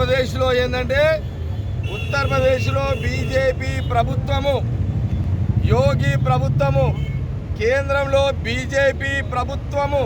ఉత్తరప్రదేశ్లో ఏంటంటే ఉత్తరప్రదేశ్లో బీజేపీ ప్రభుత్వము యోగి ప్రభుత్వము కేంద్రంలో బీజేపీ ప్రభుత్వము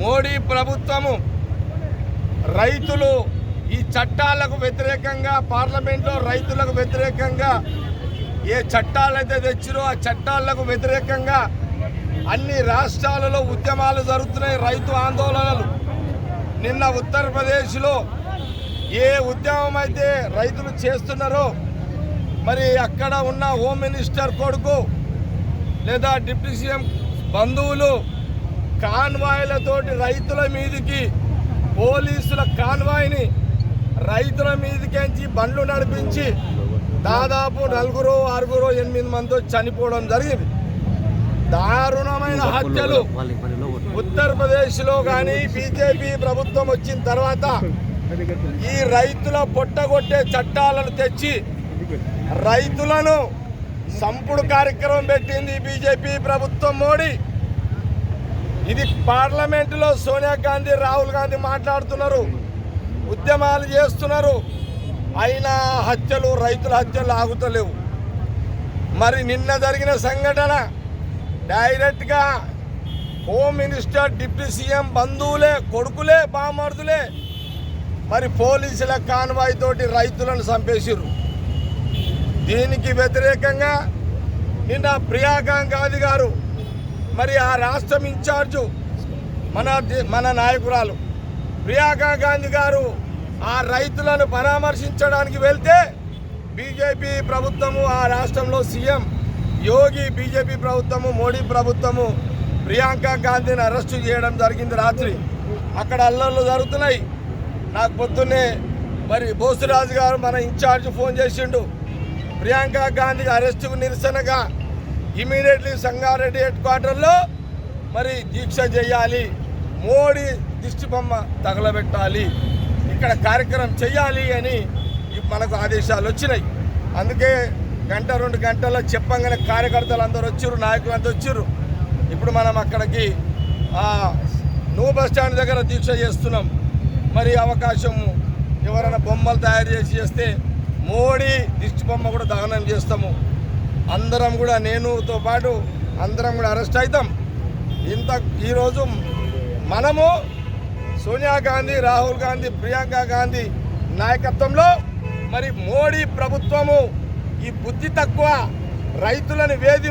మోడీ ప్రభుత్వము. రైతులు ఈ చట్టాలకు వ్యతిరేకంగా పార్లమెంట్లో రైతులకు వ్యతిరేకంగా ఏ చట్టాలైతే తెచ్చిరో ఆ చట్టాలకు వ్యతిరేకంగా అన్ని రాష్ట్రాలలో ఉద్యమాలు జరుగుతున్నాయి రైతు ఆందోళనలు. నిన్న ఉత్తరప్రదేశ్లో ఏ ఉద్యమం అయితే రైతులు చేస్తున్నారో మరి అక్కడ ఉన్న హోమ్ మినిస్టర్ కొడుకు లేదా డిప్యూటీ సీఎం బంధువులు కాన్వాయ్లతోటి రైతుల మీదికి పోలీసుల కాన్వాయ్ని రైతుల మీదకించి బండ్లు నడిపించి దాదాపు నలుగురు ఆరుగురు ఎనిమిది మంది చనిపోవడం జరిగింది. దారుణమైన హత్యలు ఉత్తరప్రదేశ్లో కానీ బీజేపీ ప్రభుత్వం వచ్చిన తర్వాత ఈ రైతుల పొట్టగొట్టే చట్టాలను తెచ్చి రైతులను సంపుడు కార్యక్రమం పెట్టింది బీజేపీ ప్రభుత్వం మోడీ. ఇది పార్లమెంటులో సోనియా గాంధీ రాహుల్ గాంధీ మాట్లాడుతున్నారు ఉద్యమాలు చేస్తున్నారు. అయినా హత్యలు రైతుల హత్యలు ఆగుతలేవు. మరి నిన్న జరిగిన సంఘటన డైరెక్ట్గా హోమ్ మినిస్టర్ డిప్యూటీ సీఎం బంధువులే కొడుకులే బామర్దులే మరి పోలీసుల కాన్వాయ్ తోటి రైతులను చంపేసిరు దీనికి వ్యతిరేకంగా నిన్న ప్రియాంక గాంధీ గారు మరి ఆ రాష్ట్రం ఇన్ఛార్జు మన మన నాయకురాలు ప్రియాంకా గాంధీ గారు ఆ రైతులను పరామర్శించడానికి వెళ్తే బీజేపీ ప్రభుత్వము ఆ రాష్ట్రంలో సీఎం యోగి బీజేపీ ప్రభుత్వము మోడీ ప్రభుత్వము ప్రియాంక గాంధీని అరెస్టు చేయడం జరిగింది రాత్రి. అక్కడ అల్లర్లు జరుగుతున్నాయి. నాకు పొద్దున్నే మరి బోసురాజు గారు మన ఇన్ఛార్జ్ ఫోన్ చేసిండు. ప్రియాంక గాంధీ అరెస్టుకు నిరసనగా ఇమీడియట్లీ సంగారెడ్డి హెడ్ క్వార్టర్లో మరి దీక్ష చేయాలి. మోడీ దిష్టి బొమ్మ తగలబెట్టాలి. ఇక్కడ కార్యక్రమం చేయాలి అని మనకు ఆదేశాలు వచ్చినాయి. అందుకే గంట రెండు గంటల్లో చెప్పంగానే కార్యకర్తలు అందరూ వచ్చారు నాయకులు అందరూ వచ్చారు ఇప్పుడు మనం అక్కడికి నూ నువ్వు బస్ స్టాండ్ దగ్గర దీక్ష చేస్తున్నాం. మరి అవకాశము ఎవరైనా బొమ్మలు తయారు చేసి చేస్తే మోడీ దిష్టి బొమ్మ కూడా దహనం చేస్తాము అందరం కూడా నేనుతో పాటు అందరం కూడా అరెస్ట్ అవుతాం ఇంత ఈరోజు మనము సోనియా గాంధీ రాహుల్ గాంధీ ప్రియాంక గాంధీ నాయకత్వంలో మరి మోడీ ప్రభుత్వము ఈ బుద్ధి తక్కువ రైతులను వేధి